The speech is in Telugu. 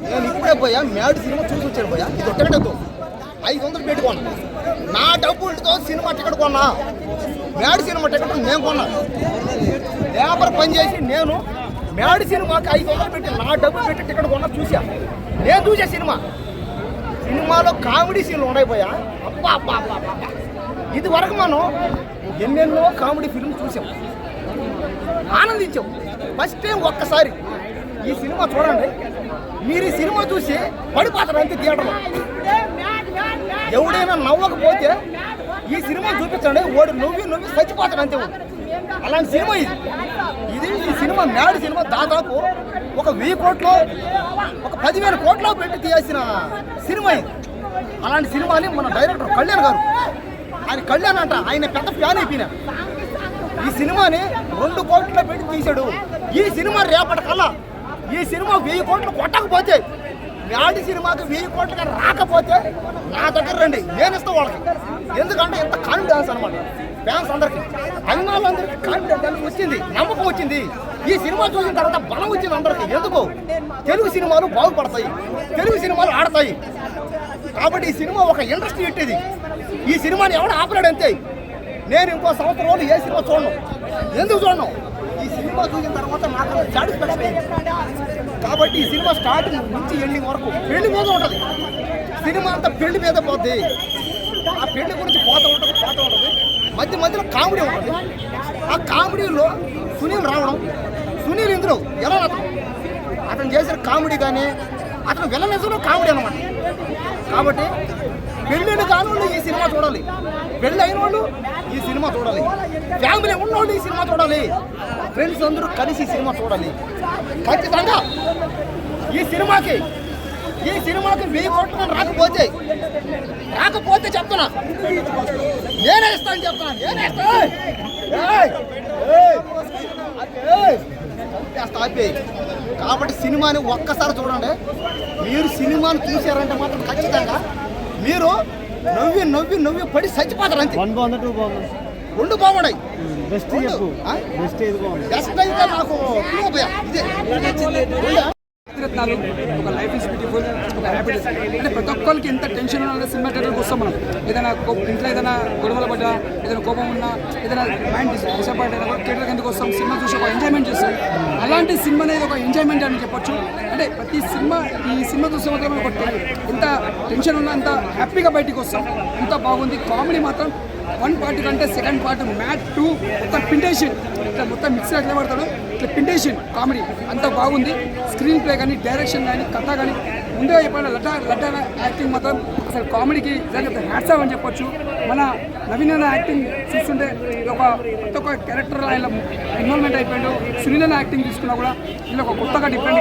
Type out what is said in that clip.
నేను ఇప్పుడే పోయా మ్యాడ్ సినిమా చూసి వచ్చాను పోయా. ఇది టికెట్ ఐదు వందలు పెట్టుకోను నా డబ్బులతో సినిమా టికెట్ కొన్నా. మ్యాడ్ సినిమా టికెట్ నేను కొన్నా. లేబర్ పని చేసి నేను మ్యాడ్ సినిమాకి ఐదు వందలు పెట్టి నా డబ్బులు పెట్టి టికెట్ కొన్నా చూసా. నేను చూసా సినిమా. సినిమాలో కామెడీ సీన్లు ఉండైపోయా అబ్బా అబ్బా అబ్బా అబ్బా. ఇది వరకు మనం ఎన్నెన్నో కామెడీ ఫిల్మ్ చూసాం. ఆనందించాం. ఫస్ట్ టైం ఒక్కసారి ఈ సినిమా చూడండి. మీరు ఈ సినిమా చూసి పడిపోతారు అంతే థియేటర్లో. ఎవడైనా నవ్వకపోతే ఈ సినిమా చూపించండి వాడు నవ్వి నవ్వి చచ్చిపోతాడు అంతే అలాంటి సినిమా ఇది. ఇది ఈ సినిమా మ్యాడ్ సినిమా దాదాపు ఒక వెయ్యి కోట్లో ఒక పదివేల కోట్లో పెట్టి తీయాల్సిన సినిమా ఇది. అలాంటి సినిమాని మన డైరెక్టర్ కళ్యాణ్ గారు ఆయన కళ్యాణ్ అంట ఆయన పెద్ద ఫ్యాన్ అయిపోయినా. ఈ సినిమాని రెండు కోట్ల పెట్టి తీశాడు. ఈ సినిమా రేపటి కల్లా ఈ సినిమా వెయ్యి కోట్లు కొట్టకపోతే నాటి సినిమాకి వెయ్యి కోట్లుగా రాకపోతే నా దగ్గర రండి నేను ఇస్తా వాళ్ళకి. ఎందుకంటే ఇంత కాన్ఫిడెన్స్ అనమాట ఫ్యాన్స్ అందరికి అభిమానులందరికీ కాన్ఫిడెన్స్ వచ్చింది నమ్మకం వచ్చింది. ఈ సినిమా చూసిన తర్వాత బలం వచ్చింది అందరికి. ఎందుకు? తెలుగు సినిమాలు బాగుపడతాయి తెలుగు సినిమాలు ఆడతాయి. కాబట్టి ఈ సినిమా ఒక ఇండస్ట్రీ ఇట్టేది. ఈ సినిమాని ఎవడు ఆపలేడంతే నేను ఇంకో సంవత్సరం రోజులు ఏ సినిమా చూడను. ఎందుకు చూడను? సినిమా చూసిన తర్వాత నాకు సాటిస్ఫాక్షన్ అయింది కాబట్టి ఈ సినిమా స్టార్టింగ్ నుంచి ఎండింగ్ వరకు పెళ్ళి మీద ఉంటుంది. సినిమా అంతా పెళ్ళి మీద పోద్ది. ఆ పెళ్ళి గురించి పోతూ ఉంటుంది పోతూ ఉంటుంది. మధ్య మధ్యలో కామెడీ ఉంటుంది. ఆ కామెడీలో సునీల్ రావడం సునీల్ ఇందులో ఎలా అతను అతను చేసిన కామెడీ కానీ అతను విలనిజంలో కామెడీ అనమాట కాబట్టి పెళ్ళిని కాని ఈ సినిమా చూడాలి. పెళ్ళి అయిన వాళ్ళు ఈ సినిమా చూడాలి. ఫ్యామిలీ ఉన్నోళ్ళు ఈ సినిమా చూడాలి. ఫ్రెండ్స్ అందరూ కలిసి సినిమా చూడాలి. ఖచ్చితంగా. ఈ సినిమాకి ఈ సినిమాకి వెయ్యి కోట్లు రాకపోతే రాకపోతే చెప్తున్నా. నేనే ఇస్తాను చెప్తున్నా. నేనే ఇస్తా. కాబట్టి సినిమాని ఒక్కసారి చూడండి. మీరు సినిమాను చూశారంటే మాత్రం ఖచ్చితంగా మీరు నవ్వి నవ్వి నవ్వి పడి చచ్చిపోతారు అంతే. రెండు బాగున్నాయి బెస్ట్ రెండు. చెప్పు ఆ? బెస్ట్ ఏది బాగుంది బెస్ట్ అయితే నాకు టూ భయ. ఇదే రెండా? రత్నాలు ఒక లైఫ్ ఇస్ బ్యూటిఫుల్ ఒక హ్యాపీనెస్ అంటే ప్రతి ఒక్కరికి ఎంత టెన్షన్ ఉన్నా సినిమా థియేటర్కి వస్తాం మనం ఏదైనా ఇంట్లో ఏదైనా గొడవలు పడ్డా ఏదైనా కోపం ఉన్నా ఏదైనా మైండ్ డిసప్పాయింట్ అయినా థియేటర్కి ఎందుకు వస్తాం సినిమా చూసి ఒక ఎంజాయ్మెంట్ చేస్తాం అలాంటి సినిమా అనేది ఒక ఎంజాయ్మెంట్ అని చెప్పొచ్చు అంటే ప్రతి సినిమా ఈ సినిమా చూస్తే మాత్రం ఒక ఎంత టెన్షన్ ఉన్నా అంత హ్యాపీగా బయటికి వస్తాం ఎంత బాగుంది కామెడీ మాత్రం వన్ పార్ట్ కంటే సెకండ్ పార్ట్ మ్యాట్ టూ మొత్తం పింటేషన్ ఇట్లా మొత్తం మిక్స్ ఎట్లా పడతాడు ఇట్లా పింటేషన్ కామెడీ. అంత బాగుంది. స్క్రీన్ ప్లే కానీ డైరెక్షన్ కానీ కథ కానీ ముందే చెప్పిన లట లట యాక్టింగ్ మాత్రం అసలు కామెడీకి హ్యాట్స్ అని చెప్పొచ్చు. మన నవీన్ అన్న యాక్టింగ్ చూస్తుంటే ఇది ఒక కొత్త ఒక క్యారెక్టర్ ఆయన ఇన్వాల్వ్మెంట్ అయిపోయాడు. సునీల్ యాక్టింగ్ తీసుకున్నా కూడా ఇలా ఒక కొత్తగా డిఫరెంట్